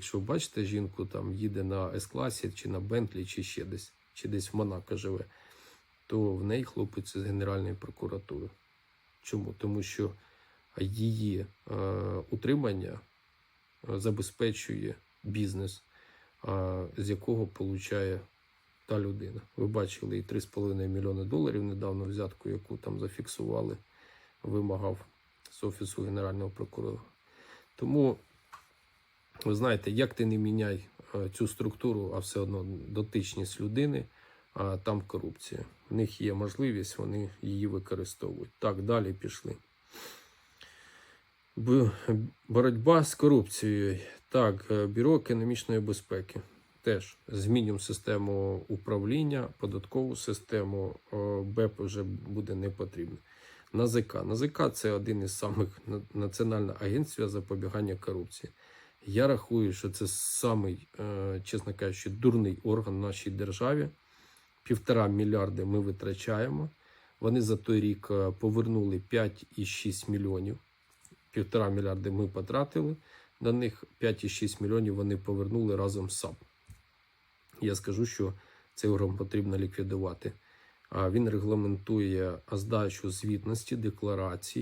Якщо ви бачите жінку, там їде на С-класі чи на Бентлі, чи ще десь, чи десь в Монако живе, то в неї хлопець з Генеральної прокуратури. Чому? Тому що її е, утримання е, забезпечує бізнес, е, з якого получає та людина. Ви бачили і 3,5 мільйони доларів недавно взятку, яку там зафіксували, вимагав з офісу Генерального прокурора. Тому, ви знаєте, як ти не міняй е, цю структуру, а все одно дотичність людини, а там корупція. В них є можливість, вони її використовують. Так, далі пішли. Боротьба з корупцією. Так, е, Бюро економічної безпеки. Теж змінюємо систему управління, податкову систему, е, БЕП вже буде не потрібно. НАЗК. НАЗК це один із самих на- Національна агенція запобігання корупції. Я рахую, що це самий, е, чесно кажучи, дурний орган в нашій державі. Півтора мільярди ми витрачаємо. Вони за той рік е, повернули 5,6 мільйонів. Півтора мільярди ми потратили. На них 5,6 мільйонів вони повернули разом з САП. Я скажу, що цей орган потрібно ліквідувати. Він регламентує здачу звітності, декларацій